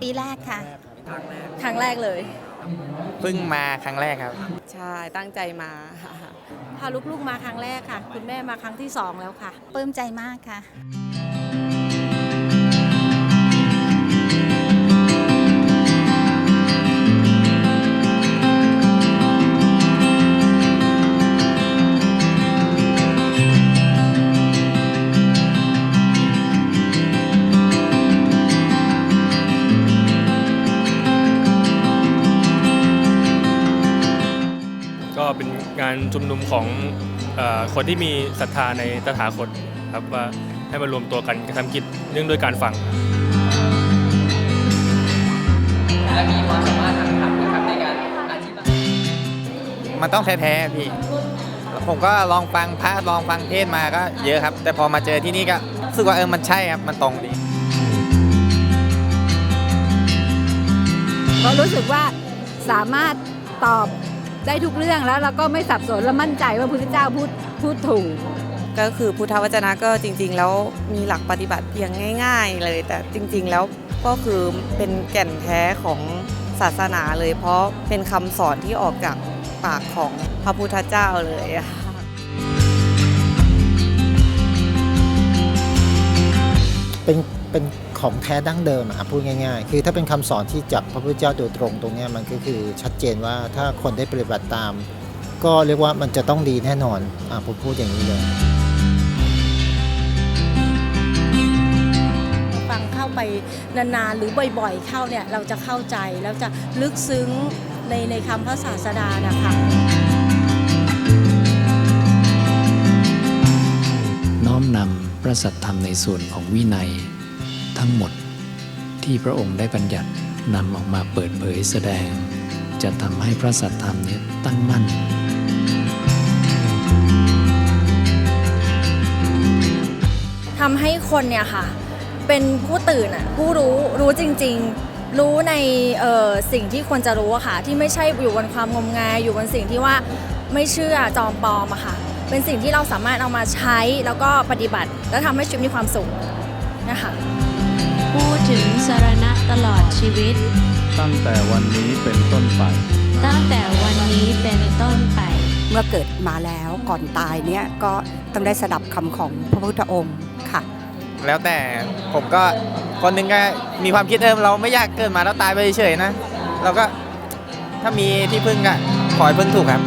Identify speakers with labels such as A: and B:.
A: ปีแรกค่ะ
B: ครั้งแรกเลย
C: เพิ่งมาครั้งแรกครับ
B: ใช่ ตั้งใจมา
D: พาลูกๆมาครั้งแรกค่ะ คุณแม่มาครั้งที่สองแล้วค่ะ
A: ปลื้มใจมากค่ะ
E: เป็นงานชุมนุมของเออคนที่มีศรัทธาในตถาคตครับว่าให้มารวมตัวกันกระทำกิจเนื่องด้วยการฟัง
F: และมีความสามารถทางธรรมนะครับในการอธิบาย
C: มันต้องแท้ๆพี่แล้วผมก็ลองฟังพระลองฟังเทศน์มาก็เยอะครับ แต่พอมาเจอที่นี่ก็รู้สึกว่าเออมันใช่ครับมันตรงดี
G: เพราะรู้สึกว่าสามารถตอบ ได้ทุกเรื่องแล้วเราก็ไม่สับสนและมั่นใจว่าพระพุทธเจ้าพูดพูดถูก
B: ก็คือพุทธวจนะก็จริง ๆ แล้วมีหลักปฏิบัติเพียงง่าย ๆ เลย แต่จริง ๆ แล้วก็คือเป็นแก่นแท้ของศาสนาเลย เพราะเป็นคำสอนที่ออกจากปากของพระพุทธเจ้าเลยอะ
H: เป็นเป็น ของแท้ดั้งเดิมอะพูดง่ายๆ คือถ้าเป็นคำสอนที่จากพระพุทธเจ้าโดยตรงตรงเนี้ยมันก็คือชัดเจนว่าถ้าคนได้ปฏิบัติตาม ก็เรียกว่ามันจะต้องดีแน่นอนอะผมพูดอย่างนี้เลย
D: ฟังเข้าไปนานๆหรือบ่อยๆเข้าเนี่ยเราจะเข้าใจแล้วจะลึกซึ้งในในคำพระศาสดานะคะ
I: น้อมนำพระสัทธรรมในส่วนของวินัย ทั้งหมดที่พระองค์ได้บัญญัตินำออกมาเปิดเผยแสดง จะทำให้พระสัทธรรมนี้ตั้งมั่น
J: ทำให้คนเนี่ยค่ะ เป็นผู้ตื่นอะผู้รู้รู้จริง ๆ รู้ในสิ่งที่ควรจะรู้อะค่ะ ที่ไม่ใช่อยู่บนความงมงายอยู่บนสิ่งที่ว่าไม่เชื่อจอมปลอมอะค่ะ เป็นสิ่งที่เราสามารถเอามาใช้แล้วก็ปฏิบัติ แล้วทำให้ชีวิตมีความสุขนะคะ
K: ถึงสารณะตลอดชีวิต
E: ตั้งแต่วันนี้เป็นต้นไป
K: ตั้งแต่วันนี้เป็นต้นไป
G: เมื่อเกิดมาแล้วก่อนตายเนี่ยก็ต้องได้สดับคำของพระพุทธองค์ค่ะ
C: แล้วแต่ผมก็คนหนึงก็มีความคิดเดิมเราไม่อยากเกิดมาแล้วตายไปเฉยๆนะ เราก็ถ้ามีที่พึ่งก็ขอให้พึ่งถูกครับ